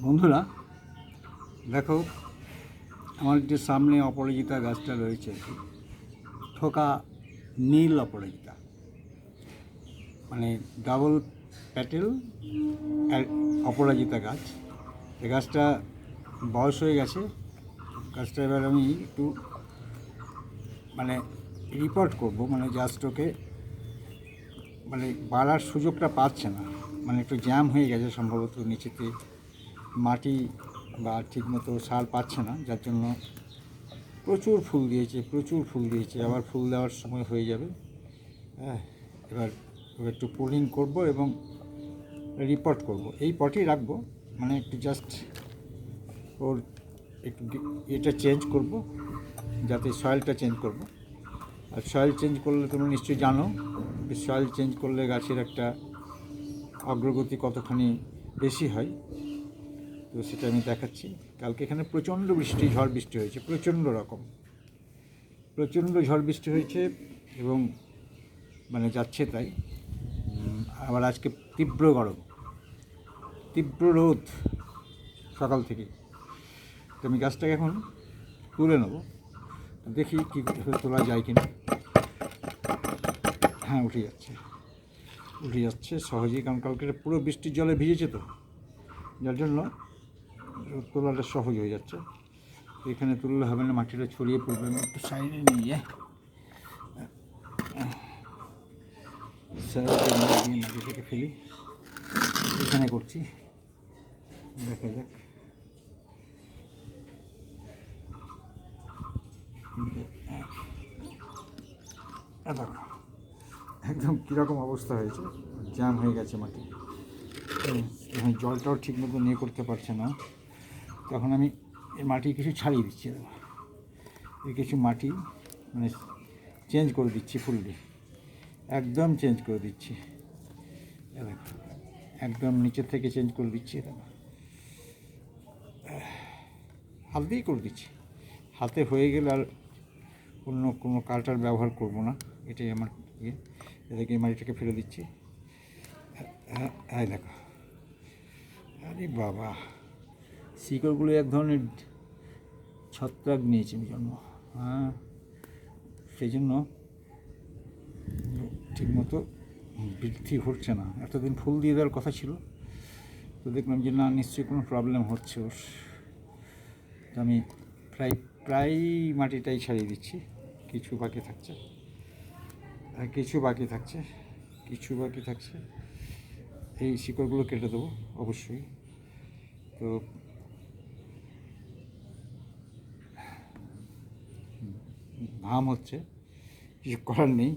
বন্ধুরা, দেখো, আমার যে সামনে অপরাজিতা গাছটা রয়েছে ঠোকা নীল অপরাজিতা। মানে ডাবল প্যাটেল অপরাজিতা গাছ। এই গাছটা বয়স হয়ে গেছে। গাছটা এবার আমি একটু মানে রিপোর্ট করব মানে জাস্ট ওকে মানে বাড়ার সুযোগটা পাচ্ছে না। মানে একটু জ্যাম হয়ে গেছে সম্ভবত নিচেতে। মাটি বা ঠিকমতো সার পাচ্ছে না, যার জন্য প্রচুর ফুল দিয়েছে, প্রচুর ফুল দিয়েছে। আবার ফুল দেওয়ার সময় হয়ে যাবে। হ্যাঁ এবার একটু পুলিং করব এবং রিপোর্ট করব। এই পটেই রাখব মানে একটু জাস্ট ওর একটু এটা চেঞ্জ করব, যাতে সয়েলটা চেঞ্জ করব। আর সয়েল চেঞ্জ করলে তোমরা নিশ্চয়ই জানো সয়েল চেঞ্জ করলে গাছের একটা অগ্রগতি কতখানি বেশি হয়। তো সেটা আমি দেখাচ্ছি। কালকে এখানে প্রচণ্ড বৃষ্টি, ঝড় বৃষ্টি হয়েছে, প্রচণ্ড রকম। প্রচণ্ড ঝড় বৃষ্টি হয়েছে এবং মানে যাচ্ছে তাই। আবার আজকে তীব্র গরম, তীব্র রোদ সকাল থেকে। তো আমি গাছটাকে এখন তুলে নেব। দেখি কী তোলা যায় কিনা। হ্যাঁ উঠে যাচ্ছে। উঠে যাচ্ছে সহজেই, কারণ কালকে পুরো বৃষ্টির জলে ভিজেছে তো। যার জন্য তোলাটা সহজ হয়ে যাচ্ছে। এখানে তুললে হবে না, মাটিটা ছড়িয়ে পড়বে। আমি একটু সাইডে নিয়ে সাইডে নিয়ে মাটি থেকে ফেলি। এখানে করছি। দেখা যাক। একদম কীরকম অবস্থা হয়েছে? জ্যাম হয়ে গেছে মাটি। জলটাও ঠিক মতো নিয়ে করতে পারছে না। তখন আমি মাটি কিছু ছাড়িয়ে দিচ্ছি এই কিছু মাটি মানে চেঞ্জ করে দিচ্ছি ফুললি একদম চেঞ্জ করে দিচ্ছি। একদম নিচের থেকে চেঞ্জ করে দিচ্ছি হাত দিয়েই করে দিচ্ছি। হাতে হয়ে গেলে আর অন্য কোনো কালটার ব্যবহার করব না। এটাই আমার ইয়ে। এই মাটিটাকে ফেলে দিচ্ছি। হ্যাঁ দেখো। আরে বাবা। শিকড়গুলো এক ধরনের ছত্রাক নিয়েছে জন্ম হ্যাঁ সেই জন্য ঠিকমতো বৃদ্ধি ঘটছে না। এতদিন ফুল দিয়ে দেওয়ার কথা ছিল। তো দেখলাম যে না, নিশ্চয়ই কোনো প্রবলেম হচ্ছে ওর। তো আমি প্রায় প্রায় মাটিটাই ছাড়িয়ে দিচ্ছি। কিছু বাকি থাকছে। আর কিছু বাকি থাকছে। কিছু বাকি থাকছে। এই শিকড়গুলো কেটে দেবো, অবশ্যই। তো ঘাম হচ্ছে কিছু করার নেই।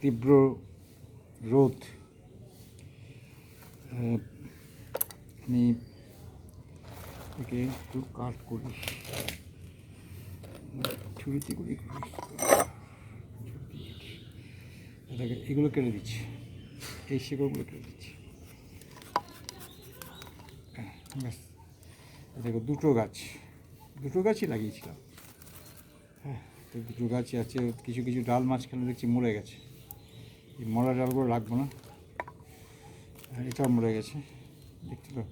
তীব্র রোদ আমি একে একটু কাট করি। ছুরিতে করি এগুলো কেটে দিচ্ছি। এই শিকড়গুলো কেটে দিচ্ছি। হ্যাঁ, ব্যাস। দেখো দুটো গাছ। দুটো গাছই লাগিয়েছিলাম। হ্যাঁ তো দুটো গাছই আছে, কিছু কিছু ডাল মাঝখানে দেখছি মরে গেছে। এই মরা ডালগুলো রাখব না। এটাও মরে গেছে, দেখতে তো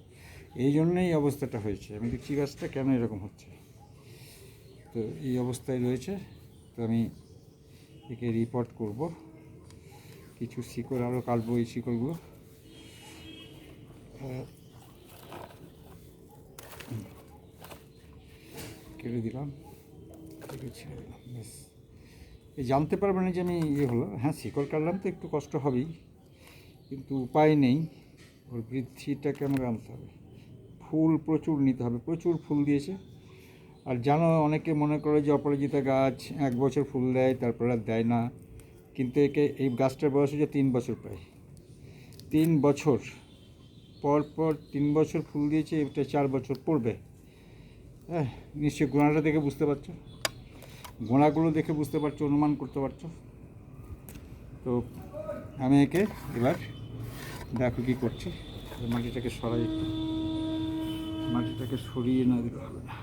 এই জন্যই অবস্থাটা হয়েছে। আমি দেখছি গাছটা কেন এরকম হচ্ছে। তো এই অবস্থায় রয়েছে। তো আমি একে রিপোর্ট করব। কিছু শিকড় আরও কাটবো এই শিকড়গুলো। কেটে দিলাম। কেটে ছেড়ে দিলাম এই জানতে পারবে না যে আমি ইয়ে হলো হ্যাঁ শিকড় কাটলাম তো একটু কষ্ট হবেই। কিন্তু উপায় নেই। ওর বৃদ্ধিটাকে আমার আনতে হবে। ফুল প্রচুর নিতে হবে। প্রচুর ফুল দিয়েছে। আর জানো, অনেকে মনে করে যে অপরাজিতা গাছ এক বছর ফুল দেয়, তারপর আর দেয় না। কিন্তু একে, এই গাছটার বয়স হচ্ছে তিন বছর প্রায়। তিন বছর। পর পর তিন বছর ফুল দিয়েছে, এটা চার বছর পড়বে। হ্যাঁ নিশ্চয়ই গোড়াটা দেখে বুঝতে পারছ? গোড়াগুলো দেখে বুঝতে পারছ, অনুমান করতে পারছ? তো আমি একে এবার দেখো কী করছি। মাটিটাকে সরাই মাটিটাকে সরিয়ে না দিলে হবে না।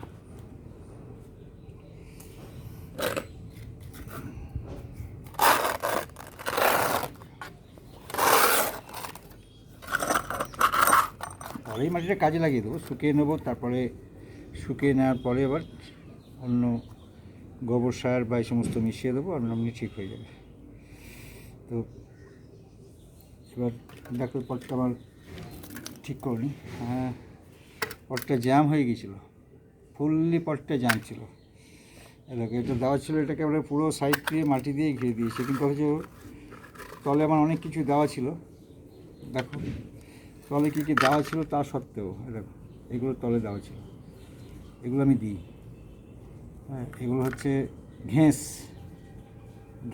পরেই মাটিটা কাজে লাগিয়ে দেবো। শুকিয়ে নেব, তারপরে শুকিয়ে নেওয়ার পরে আবার অন্য গোবর সার বা এই সমস্ত মিশিয়ে দেবো আর এমনি ঠিক হয়ে যাবে। তো এবার দেখো পটটা আমার ঠিক করিনি। হ্যাঁ পটটা জ্যাম হয়ে গিয়েছিল। ফুললি পটটা জ্যাম ছিল। এটাকে এটা দেওয়া ছিল, এটাকে আমরা পুরো সাইড দিয়ে মাটি দিয়ে ঘিরে দিয়েছি। কিন্তু হচ্ছে তলে আমার অনেক কিছু দেওয়া ছিল। দেখো, তলে কী কী দেওয়া ছিল তা সত্ত্বেও দেখো, এগুলো তলে দেওয়া ছিল। এগুলো আমি দিই। এগুলো হচ্ছে ঘেঁস।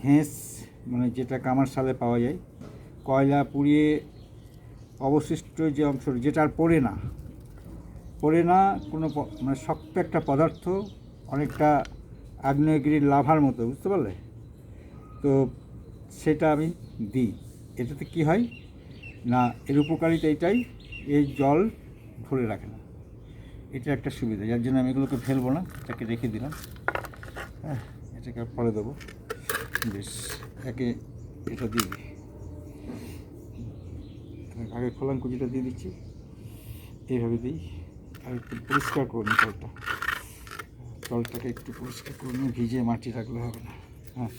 ঘেঁস মানে যেটা কামার সালে পাওয়া যায়। কয়লা পুড়িয়ে অবশিষ্ট যে অংশ, যেটা আর পড়ে না। পড়ে না, কোনো মানে শক্ত একটা পদার্থ, অনেকটা আগ্নেয়গিরির লাভার মতো, বুঝতে পারলে? তো সেটা আমি দিই। এটাতে কি হয়? না, এর উপকারিতা এটাই, এই জল ধরে রাখে না। এটা একটা সুবিধা, যার জন্য আমি এগুলোকে ফেলব না, এটাকে রেখে দিলাম। হ্যাঁ এটাকে পরে দেবো। বেশ, একে এটা দিয়ে দিই। আগে খোলাম কুচিটা দিয়ে দিচ্ছি। এইভাবে দিই, আর একটু পরিষ্কার করে নিই জলটা। জলটাকে একটু পরিষ্কার করে নিয়ে ভিজে মাটি রাখলে হবে না। হ্যাঁ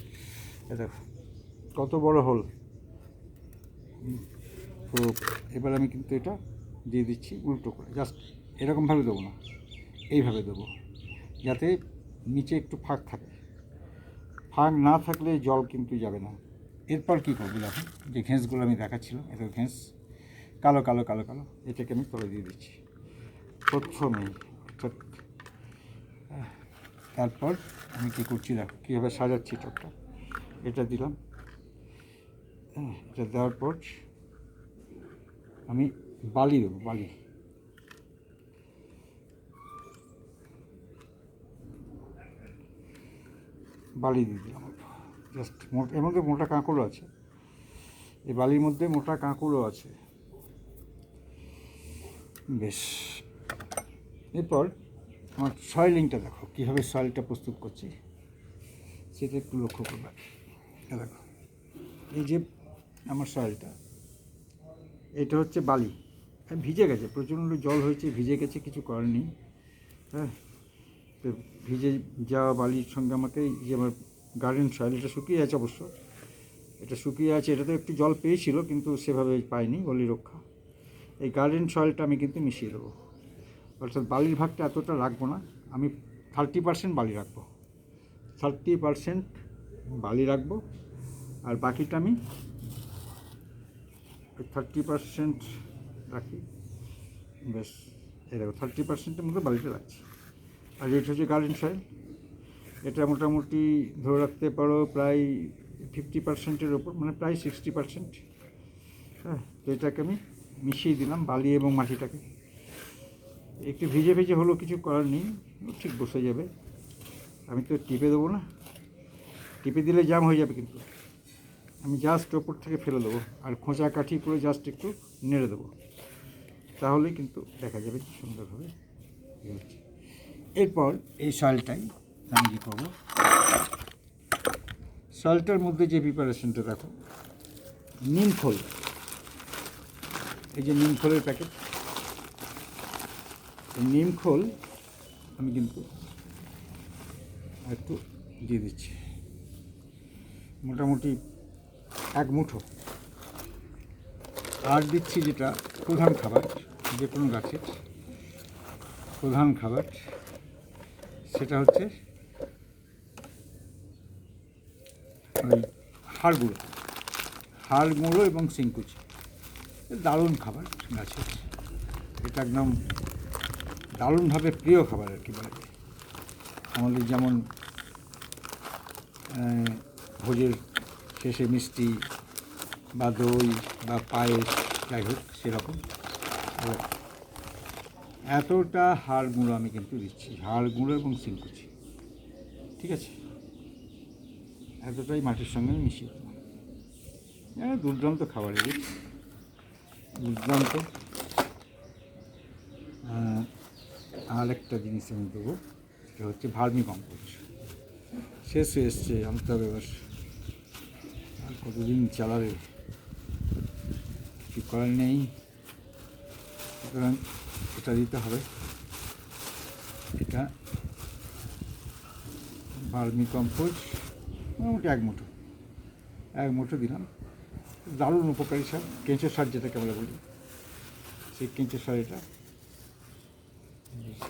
এ দেখো, কত বড় হল। তো এবার আমি কিন্তু এটা দিয়ে দিচ্ছি উল্টো করে, জাস্ট এরকমভাবে দেবো না। এইভাবে দেবো। যাতে নিচে একটু ফাঁক থাকে। ফাঁক না থাকলে জল কিন্তু যাবে না। এরপর কী করব দেখো? যে ঘেঁসগুলো আমি দেখাচ্ছিলাম এটা ঘেঁস। কালো কালো কালো কালো। এটাকে আমি তলে দিয়ে দিচ্ছি। প্রথমে তারপর আমি কী করছি দেখো? কীভাবে সাজাচ্ছি টকটা এটা দিলাম। এটা দেওয়ার পর আমি বালি দেবো, বালি। বালি দিয়ে দিলাম জাস্ট এর মধ্যে মোটা কাঁকড়ও আছে। এই বালির মধ্যে মোটা কাঁকড়ও আছে। বেশ। এরপর আমার সয়েলিংটা দেখো কীভাবে সয়েলটা প্রস্তুত করছি। সেটা একটু লক্ষ্য করবে। দেখো এই যে আমার সয়েলটা এটা হচ্ছে বালি। হ্যাঁ, ভিজে গেছে প্রচণ্ড জল হয়েছে ভিজে গেছে কিছু করার নেই। হ্যাঁ ভিজে যাওয়া বালির সঙ্গে আমাকে যে আমার গার্ডেন সয়েল এটা শুকিয়ে আছে অবশ্য। এটা শুকিয়ে আছে এটাতে একটু জল পেয়েছিল, কিন্তু সেভাবে পাইনি বলি রক্ষা। এই গার্ডেন সয়েলটা আমি কিন্তু মিশিয়ে দেবো। অর্থাৎ বালির ভাগটা এতটা রাখব না, আমি থার্টি পার্সেন্ট বালি রাখব। থার্টি পার্সেন্ট বালি রাখব, আর বাকিটা আমি থার্টি পার্সেন্ট রাখি। বেশ দেখো থার্টি পার্সেন্টের মধ্যে বালিটা রাখছি। আর এটা হচ্ছে গার্ডেন সয়েল এটা মোটামুটি ধরে রাখতে পারো প্রায় ফিফটি পার্সেন্টের ওপর মানে প্রায় সিক্সটি পার্সেন্ট হ্যাঁ তো এটাকে আমি মিশিয়ে দিলাম বালি এবং মাটিটাকে। একটু ভিজে ভিজে হলেও কিছু করার নেই ঠিক বসে যাবে। আমি তো টিপে দেবো না। টিপে দিলে জাম হয়ে যাবে কিন্তু। আমি জাস্ট ওপর থেকে ফেলে দেবো আর খোঁচা কাঠি করে জাস্ট একটু নেড়ে দেবো। তাহলেই কিন্তু দেখা যাবে সুন্দরভাবে হচ্ছে এরপর এই সয়েলটাই আমি কী করব। সয়েলটার মধ্যে যে প্রিপারেশনটা দেখো নিমখোল এই যে নিমখোলের প্যাকেট নিমখোল আমি কিন্তু একটু দিয়ে দিচ্ছি। মোটামুটি এক মুঠো। আর দিচ্ছি যেটা প্রধান খাবার, যে কোনো গাছের প্রধান খাবার। সেটা হচ্ছে ওই হাড় গুঁড়ো। হাড় গুঁড়ো এবং সিংকুচি। দারুণ খাবার গাছের এটা একদম দারুণভাবে প্রিয় খাবার আর কি বলা। আমাদের যেমন ভোজের শেষে মিষ্টি বা দই বা পায়েস, যাই হোক, সেরকম। এতটা হাড় গুঁড়ো আমি কিন্তু দিচ্ছি, হাড় গুঁড়ো এবং সিলকুচি ঠিক আছে? এতটাই মাটির সঙ্গে আমি মিশিয়ে দেবো। হ্যাঁ দুর্দান্ত খাবার এগুলো। দুর্দান্ত। আর একটা জিনিস আমি দেবো, সেটা হচ্ছে ভার্মি কম্পোস্ট। শেষ হয়ে এসছে আনতে হবে এবার আর কতদিন চালাবে? কিছু করার নেই। সুতরাং এটা দিতে হবে। এটা ভার্মি কম্পোজ, মোটামুটি এক মুঠো। এক মুঠো দিলাম। দারুণ উপকারী সার কেঁচো সার যেটাকে আমরা বলি। সেই কেঁচো সার এটা।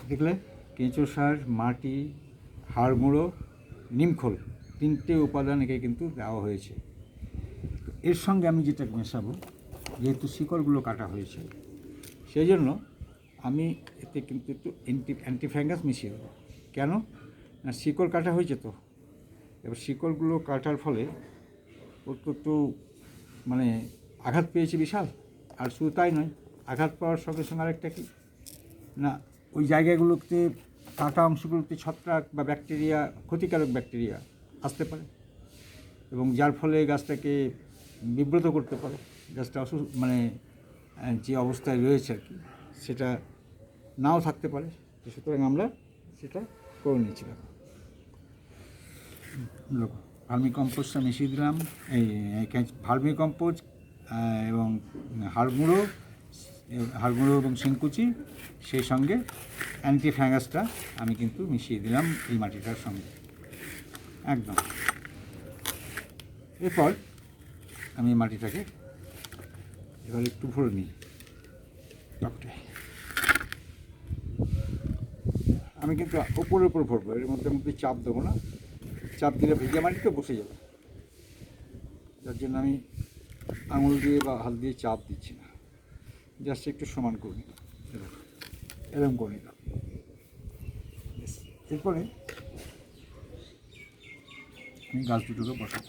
দেখলে, কেঁচো সার, মাটি, হাড় নিমখোল তিনটে উপাদান একে কিন্তু দেওয়া হয়েছে। এর সঙ্গে আমি যেটা মেশাবো, যেহেতু শিকড়গুলো কাটা হয়েছে, সেই জন্য আমি এতে কিন্তু একটু অ্যান্টি অ্যান্টিফ্যাঙ্গাস মিশিয়ে দেবো। কেন? না, শিকড় কাটা হয়েছে তো। এবার শিকড়গুলো কাটার ফলে ওর তো একটু মানে আঘাত পেয়েছে বিশাল। আর শুধু তাই নয়, আঘাত পাওয়ার সঙ্গে সঙ্গে আরেকটা কি? না, ওই জায়গাগুলোতে কাটা অংশগুলোতে ছত্রাক বা ব্যাকটেরিয়া, ক্ষতিকারক ব্যাকটেরিয়া আসতে পারে। এবং যার ফলে গাছটাকে বিব্রত করতে পারে। গাছটা অসুস্থ মানে যে অবস্থায় রয়েছে আর কি। সেটা নাও থাকতে পারে সুতরাং আমরা সেটা করে নিয়েছিলাম ভার্মি কম্পোস্টটা মিশিয়ে দিলাম, এই ভার্মি কম্পোজ এবং হাড় গুঁড়ো হাড় গুঁড়ো এবং শিংকুচি, সেই সঙ্গে অ্যান্টি ফ্যাঙ্গাসটা আমি কিন্তু মিশিয়ে দিলাম এই মাটিটার সঙ্গে। একদম। এরপর আমি মাটিটাকে এবার একটু ভরে নিই। টপটায় আমি কিন্তু ওপরের উপর ভরবো, এর মধ্যে মধ্যে চাপ দেবো না। চাপ দিলে ভেজা মাটিতে বসে যাবে। যার জন্য আমি আঙুল দিয়ে বা হাত দিয়ে চাপ দিচ্ছি না। জাস্ট একটু সমান করে নিলাম। এরকম এরকম করে নিলাম। এরপরে আমি গাছ দুটোকে বসাবো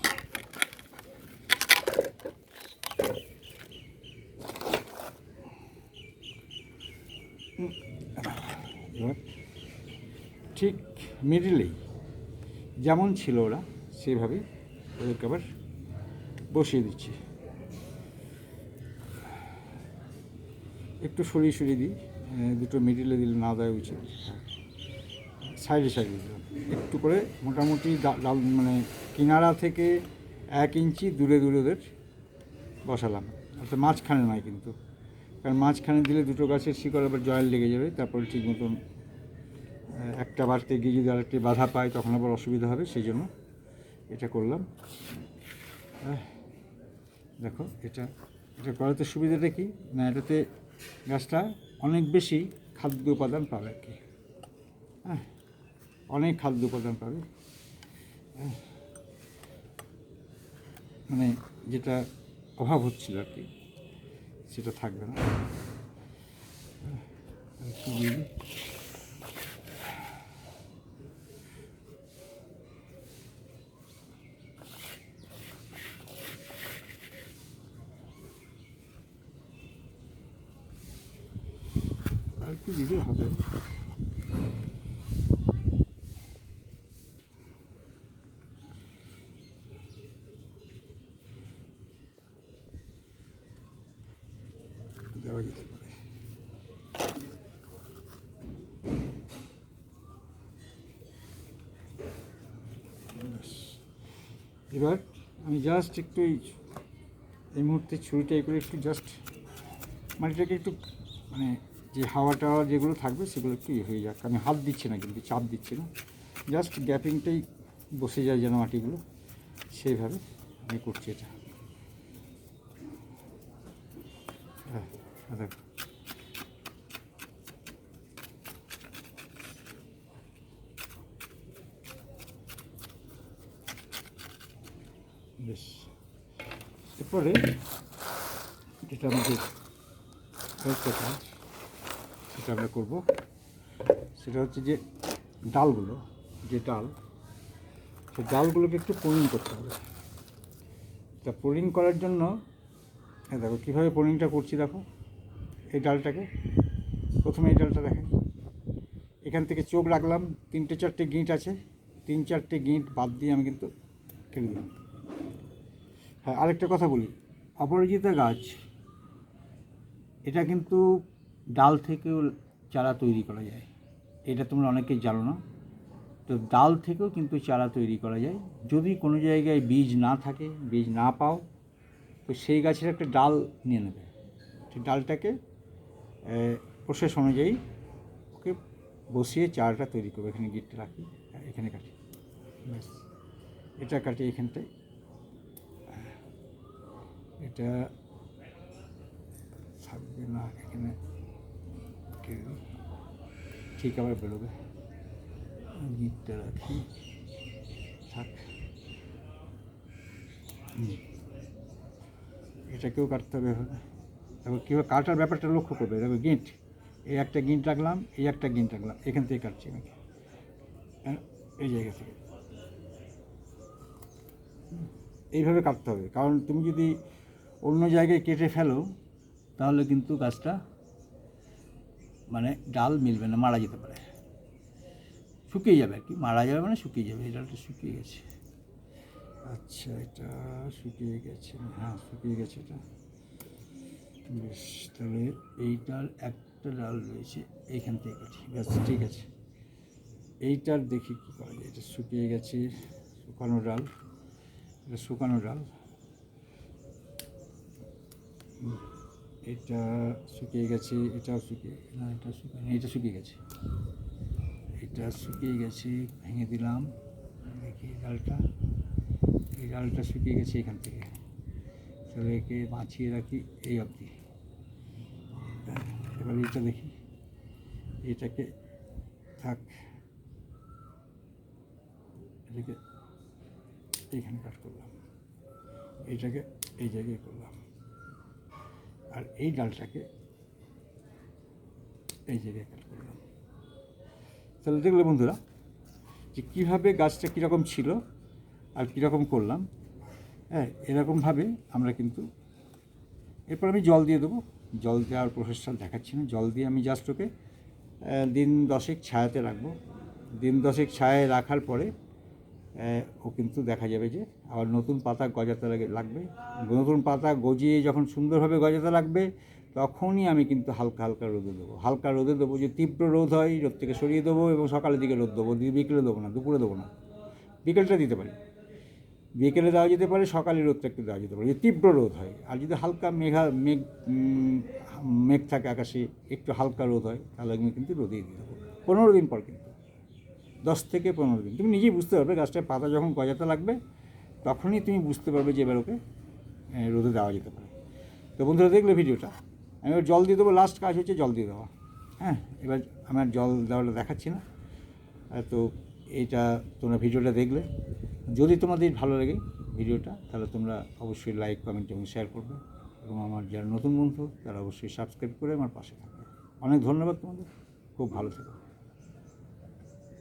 হুম, এবার ঠিক মিডিলেই। যেমন ছিল ওরা সেভাবেই ওদেরকে আবার বসিয়ে দিচ্ছি। একটু সরিয়ে সরিয়ে দিই দুটো মিডিলে দিলে না দেওয়া উচিত। সাইডে সাইডে দিলাম। একটু করে মোটামুটি ডাল মানে কিনারা থেকে এক ইঞ্চি দূরে দূরে ওদের বসালাম। অর্থাৎ মাঝখানে নয় কিন্তু। কারণ মাঝখানে দিলে দুটো গাছের শিকড় আবার জয়েল লেগে যাবে, তারপরে ঠিক মতন একটা বাড়তে গিয়ে যদি আরেকটি বাধা পায়, তখন আবার অসুবিধা হবে, সেই জন্য এটা করলাম। দেখো, এটা এটা করাতে সুবিধাটা কি? না, এটাতে গাছটা অনেক বেশি খাদ্য উপাদান পাবে আর কি। হ্যাঁ অনেক খাদ্য উপাদান পাবে। মানে যেটা অভাব হচ্ছিল আর কি, সেটা থাকবে না হ্যাঁ, আর একটু দিয়ে দিই। একটু দিলে হবে। এবার আমি জাস্ট একটু এই মুহূর্তে ছুরিটা করে একটু জাস্ট মাটিটাকে একটু মানে যে হাওয়া টাওয়া যেগুলো থাকবে সেগুলো একটু ইয়ে হয়ে যাক। আমি হাত দিচ্ছি না, কিন্তু চাপ দিচ্ছি না। জাস্ট গ্যাপিংটাই বসে যায় যেন মাটিগুলো। সেইভাবে আমি করছি এটা। হ্যাঁ বেশ। এরপরে যেটা আমাদের সেটা আমরা করব, সেটা হচ্ছে যে ডালগুলো, যে ডাল, সেই ডালগুলোকে একটু পোলিং করতে হবে। তা পোলিং করার জন্য এই দেখো, কীভাবে পোলিংটা করছি দেখো। এই ডালটাকে, প্রথমে এই ডালটা দেখেন। এখান থেকে চোখ রাখলাম, তিনটে চারটে গিঁট আছে। তিন চারটে গিঁট বাদ দিয়ে আমি কিন্তু কেটে দিলাম। হ্যাঁ আরেকটা কথা বলি। অপরাজিতা গাছ, এটা কিন্তু ডাল থেকেও চারা তৈরি করা যায়। এটা তোমরা অনেকেই জানো না। তো ডাল থেকেও কিন্তু চারা তৈরি করা যায়। যদি কোনো জায়গায় বীজ না থাকে, বীজ না পাও, তো সেই গাছের একটা ডাল নিয়ে নেবে। সেই ডালটাকে প্রসেস অনুযায়ী ওকে বসিয়ে চারাটা তৈরি করবে। এখানে গিটটা রাখি, এখানে কাটি। ব্যাস। এটা কাটি এখানটায়। এটা থাকবে না এখানে। ঠিক আবার বেরোবে। গিটটা রাখি। থাক। এটাকেও কাটতে হবে তারপর কীভাবে কাটার ব্যাপারটা লক্ষ্য করবে। দেখো গিঁট এই একটা গিঁট রাখলাম এই একটা গিঁট রাখলাম। এখান থেকে কাটছি আমি। হ্যাঁ, এই জায়গা থেকে। এইভাবে কাটতে হবে। কারণ তুমি যদি অন্য জায়গায় কেটে ফেলো তাহলে কিন্তু গাছটা মানে ডাল মিলবে না মারা যেতে পারে। শুকিয়ে যাবে আর কি মারা যাবে মানে শুকিয়ে যাবে এই ডালটা শুকিয়ে গেছে। আচ্ছা এটা শুকিয়ে গেছে হ্যাঁ শুকিয়ে গেছে এটা। বেশ তাহলে এইটার একটা ডাল রয়েছে এইখান থেকে কাটি। ব্যাস ঠিক আছে। এইটার দেখি কী করা যায় এটা শুকিয়ে গেছে শুকানো ডাল এটা শুকানো ডাল। হুম, এটা শুকিয়ে গেছে, এটাও শুকিয়ে না এটা শুকিয়ে এটা শুকিয়ে গেছে। এটা শুকিয়ে গেছে, ভেঙে দিলাম, দেখি ডালটা। এই ডালটা শুকিয়ে গেছে এখান থেকে। তাহলে একে বাঁচিয়ে রাখি এই অবধি। এবার এটা দেখি, এটাকে থাক, এটাকে এইখানে কাট করলাম। এইটাকে এই জায়গায় করলাম। আর এই ডালটাকে এই জায়গায় কাট করলাম। তাহলে দেখলে বন্ধুরা যে কীভাবে গাছটা কীরকম ছিল আর কীরকম করলাম হ্যাঁ এরকমভাবে আমরা কিন্তু এরপর আমি জল দিয়ে দেবো। জল দেওয়ার প্রসেসটা দেখাচ্ছি না। জল দিয়ে আমি জাস্ট ওকে দিন দশেক ছায়াতে রাখব। দিন দশেক ছায়ায় রাখার পরে ও কিন্তু দেখা যাবে যে আবার নতুন পাতা গজাতে লাগে, লাগবে। নতুন পাতা গজিয়ে যখন সুন্দরভাবে গজাতে লাগবে, তখনই আমি কিন্তু হালকা হালকা রোদে দেবো। হালকা রোদে দেবো যে তীব্র রোদ হয়, রোদ থেকে সরিয়ে দেবো এবং সকালের দিকে রোদ দেবো বিকেলে দেবো না, দুপুরে দেবো না। বিকেলটা দিতে পারি। বিকেলে দেওয়া যেতে পারে, সকালে রোদটা একটু দেওয়া যেতে পারে। যে তীব্র রোদ হয়, আর যদি হালকা মেঘা, মেঘ মেঘ থাকে আকাশে, একটু হালকা রোদ হয়, তাহলে আমি কিন্তু রোদেই দিয়ে দেবো। পনেরো দিন পর কিন্তু। দশ থেকে পনেরো দিন। তুমি নিজেই বুঝতে পারবে গাছটার পাতা যখন গজাতে লাগবে, তখনই তুমি বুঝতে পারবে যে এবার ওকে রোদে দেওয়া যেতে পারে। তো বন্ধুরা, দেখলে ভিডিওটা। আমি এবার জল দিয়ে দেবো লাস্ট কাজ হচ্ছে জল দিয়ে দেওয়া। হ্যাঁ এবার আমার জল দেওয়াটা দেখাচ্ছি না। তো এইটা তোমরা ভিডিওটা দেখলে। যদি তোমাদের ভালো লাগে ভিডিওটা, তাহলে তোমরা অবশ্যই লাইক কমেন্ট এবং শেয়ার করবে। এবং আমার যারা নতুন বন্ধু, তারা অবশ্যই সাবস্ক্রাইব করে আমার পাশে থাকবে। অনেক ধন্যবাদ তোমাদের। খুব ভালো থেকো।